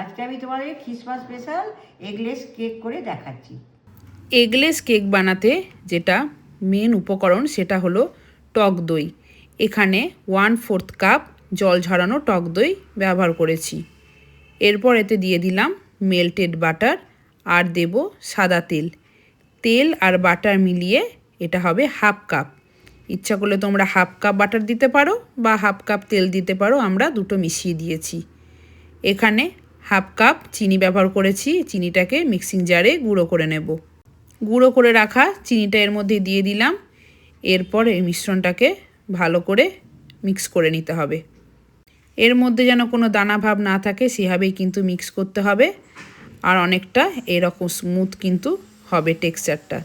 আজকে আমি তোমাদের খ্রিসমাস স্পেশাল এগলেস কেক করে দেখাচ্ছি। এগলেস কেক বানাতে যেটা মেন উপকরণ সেটা হলো টক দই। এখানে ওয়ান ফোর্থ কাপ জল ঝরানো টক দই ব্যবহার করেছি। এরপর এতে দিয়ে দিলাম মেল্টেড বাটার আর দেব সাদা তেল। তেল আর বাটার মিলিয়ে এটা হবে হাফ কাপ ইচ্ছা করলে তোমরা হাফ কাপ বাটার দিতে পারো বা হাফ কাপ তেল দিতে পারো, আমরা দুটো মিশিয়ে দিয়েছি। এখানে হাফ কাপ চিনি ব্যবহার করেছি, চিনিটাকে মিক্সিং জারে গুঁড়ো করে নেব। গুঁড়ো করে রাখা চিনিটা এর মধ্যে দিয়ে দিলাম। এরপর এই মিশ্রণটাকে ভালো করে মিক্স করে নিতে হবে। এর মধ্যে যেন কোনো দানা ভাব না থাকে, সেভাবেই কিন্তু মিক্স করতে হবে। আর অনেকটা এরকম স্মুথ কিন্তু হবে টেক্সচারটা।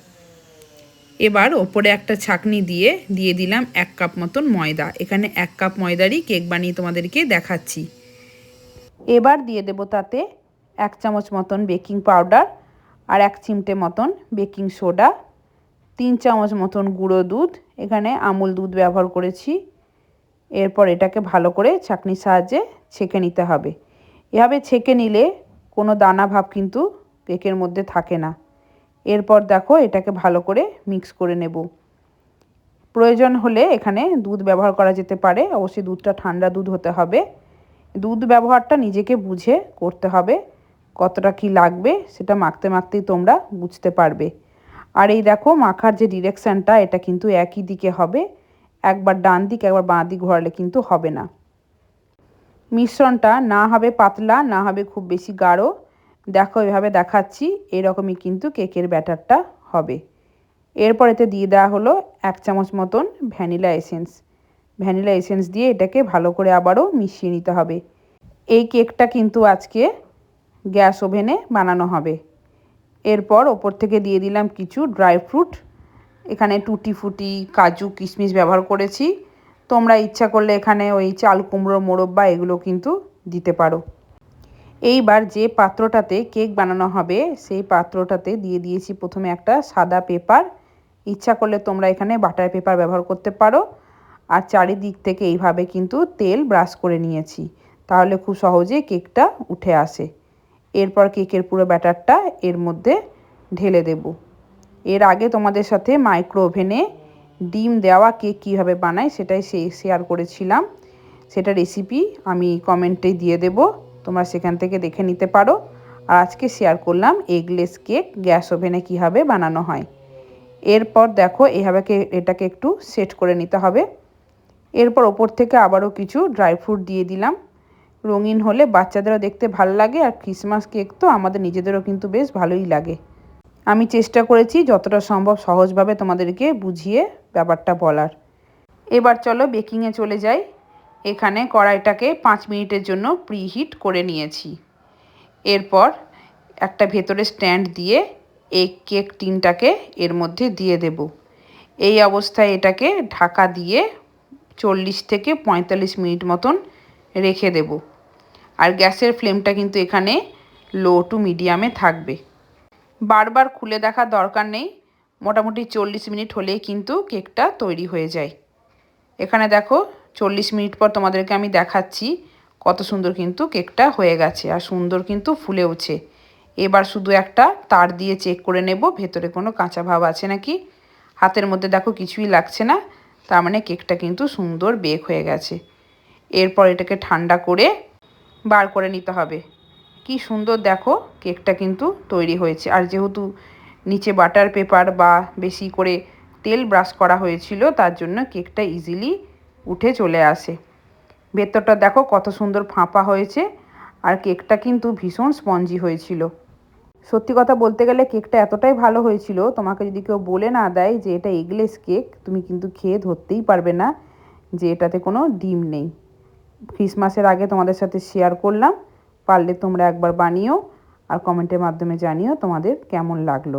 এবার ওপরে একটা ছাকনি দিয়ে দিয়ে দিলাম এক কাপ মতন ময়দা। এখানে এক কাপ ময়দারই কেক বানিয়ে তোমাদেরকে দেখাচ্ছি। এবার দিয়ে দেবো তাতে এক চামচ মতন বেকিং পাউডার আর এক চিমটে মতন বেকিং সোডা, তিন চামচ মতন গুঁড়ো দুধ, এখানে আমুল দুধ ব্যবহার করেছি। এরপর এটাকে ভালো করে ছাঁকনির সাহায্যে ছেঁকে নিতে হবে। এভাবে ছেঁকে নিলে কোনো দানা ভাব কিন্তু কেকের মধ্যে থাকে না। এরপর দেখো এটাকে ভালো করে মিক্স করে নেব। প্রয়োজন হলে এখানে দুধ ব্যবহার করা যেতে পারে, অবশ্যই দুধটা ঠান্ডা দুধ হতে হবে। দুধ ব্যবহারটা নিজেকে বুঝে করতে হবে, কতটা কি লাগবে সেটা মাখতে মাখতেই তোমরা বুঝতে পারবে। আর এই দেখো মাখার যে ডিরেকশানটা, এটা কিন্তু একই দিকে হবে। একবার ডান দিক, একবার বাঁ দিক ঘোরালে কিন্তু হবে না। মিশ্রণটা না হবে পাতলা, না হবে খুব বেশি গাঢ়। দেখো এভাবে দেখাচ্ছি, এরকমই কিন্তু কেকের ব্যাটারটা হবে। এরপর এতে দিয়ে দেওয়া হলো এক চামচ মতন ভ্যানিলা এসেন্স। ভ্যানিলা এসেন্স দিয়ে এটাকে ভালো করে আবারও মিশিয়ে নিতে হবে। এই কেকটা কিন্তু আজকে গ্যাস ওভেনে বানানো হবে। এরপর ওপর থেকে দিয়ে দিলাম কিছু ড্রাই ফ্রুট। এখানে টুটি ফুটি, কাজু, কিশমিশ ব্যবহার করেছি। তোমরা ইচ্ছা করলে এখানে ওই চাল কুমড়ো, মোরব্বা এগুলো কিন্তু দিতে পারো। এইবার যে পাত্রটাতে কেক বানানো হবে, সেই পাত্রটাতে দিয়ে দিয়েছি প্রথমে একটা সাদা পেপার। ইচ্ছা করলে তোমরা এখানে বাটার পেপার ব্যবহার করতে পারো। আর চারিদিক থেকে এইভাবে কিন্তু তেল ব্রাশ করে নিয়েছি। তাহলে খুব সহজে কেকটা উঠে আসে। এরপর কেকের পুরো ব্যাটারটা এর মধ্যে ঢেলে দেব। এর আগে তোমাদের সাথে মাইক্রো ওভেনে ডিম দেওয়া কেক কীভাবে বানায় সেটাই সে শেয়ার করেছিলাম। সেটা রেসিপি আমি কমেন্টে দিয়ে দেব। তোমরা সেখান থেকে দেখে নিতে পারো। আর আজকে শেয়ার করলাম এগলেস কেক গ্যাস ওভেনে কীভাবে বানানো হয়। এরপর দেখো এভাবে এটাকে একটু সেট করে নিতে হবে। এরপর ওপর থেকে আবারও কিছু ড্রাই ফ্রুট দিয়ে দিলাম। রঙিন হলে বাচ্চাদেরও দেখতে ভালো লাগে আর ক্রিসমাস কেক তো আমাদের নিজেদেরও কিন্তু বেশ ভালোই লাগে। আমি চেষ্টা করেছি যতটা সম্ভব সহজভাবে তোমাদেরকে বুঝিয়ে ব্যাপারটা বলার। এবার চলো বেকিংয়ে চলে যাই। এখানে কড়াইটাকে পাঁচ মিনিটের জন্য প্রিহিট করে নিয়েছি। এরপর একটা ভেতরে স্ট্যান্ড দিয়ে এই কেক টিনটাকে এর মধ্যে দিয়ে দেব। এই অবস্থায় এটাকে ঢাকা দিয়ে চল্লিশ থেকে পঁয়তাল্লিশ মিনিট মতন রেখে দেব। আর গ্যাসের ফ্লেমটা কিন্তু এখানে লো টু মিডিয়ামে থাকবে। বারবার খুলে দেখার দরকার নেই। মোটামুটি চল্লিশ মিনিট হলেই কিন্তু কেকটা তৈরি হয়ে যায়। এখানে দেখো চল্লিশ মিনিট পর তোমাদেরকে আমি দেখাচ্ছি কত সুন্দর কিন্তু কেকটা হয়ে গেছে আর সুন্দর কিন্তু ফুলেওছে এবার শুধু একটা তার দিয়ে চেক করে নেব, ভেতরে কোনো কাঁচা ভাব আছে নাকি? হাতের মধ্যে দেখো কিছুই লাগছে না। তার মানে কেকটা কিন্তু সুন্দর বেক হয়ে গেছে। এরপর এটাকে ঠান্ডা করে বার করে নিতে হবে। কি সুন্দর দেখো, কেকটা কিন্তু তৈরি হয়েছে। আর যেহেতু নিচে বাটার পেপার বা বেশি করে তেল ব্রাশ করা হয়েছিল, তার জন্য কেকটা ইজিলি উঠে চলে আসে। ভেতরটা দেখো কত সুন্দর ফাঁপা হয়েছে। আর কেকটা কিন্তু ভীষণ স্পঞ্জি হয়েছিল। সত্যি কথা বলতে গেলে কেকটা এতটাই ভালো হয়েছিল, তোমাকে যদি কেউ বলে না দেয় যে এটা এগলেস কেক তুমি কিন্তু খেয়ে ধরতেই পারবে না যে এটাতে কোনো ডিম নেই। ক্রিসমাসের আগে তোমাদের সাথে শেয়ার করলাম, পারলে তোমরা একবার বানিও আর কমেন্টের মাধ্যমে জানিও তোমাদের কেমন লাগল।